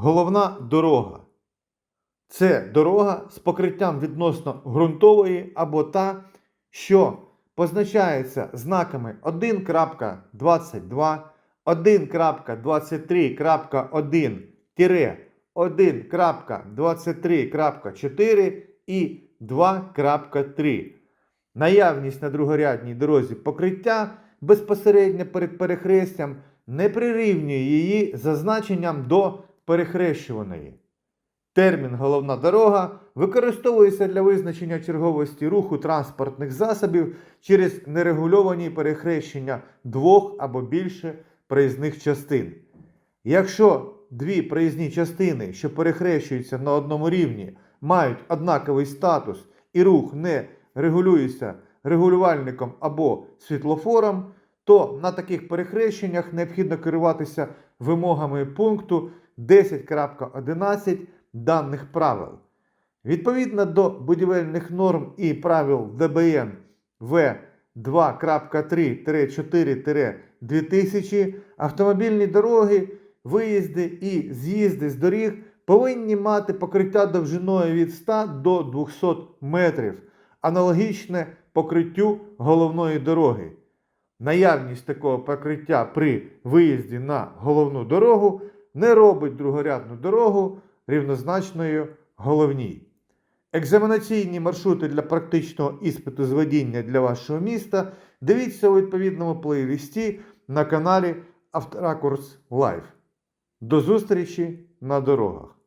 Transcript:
Головна дорога. Це дорога з покриттям відносно ґрунтової або та, що позначається знаками 1.22, 1.23.1-1.23.4 і 2.3. Наявність на другорядній дорозі покриття безпосередньо перед перехрестям не прирівнює її за значенням до перехрещуваної. Термін головна дорога використовується для визначення черговості руху транспортних засобів через нерегульовані перехрещення двох або більше проїзних частин. Якщо дві проїзні частини, що перехрещуються на одному рівні, мають однаковий статус і рух не регулюється регулювальником або світлофором, то на таких перехрещеннях необхідно керуватися вимогами пункту 10.11 даних правил. Відповідно до будівельних норм і правил ДБН В 2.3-4-2000 автомобільні дороги, виїзди і з'їзди з доріг повинні мати покриття довжиною від 100 до 200 метрів, аналогічне покриттю головної дороги. Наявність такого покриття при виїзді на головну дорогу не робить другорядну дорогу рівнозначною головній. Екзаменаційні маршрути для практичного іспиту з водіння для вашого міста дивіться у відповідному плейлисті на каналі Авторакурс Лайв. До зустрічі на дорогах!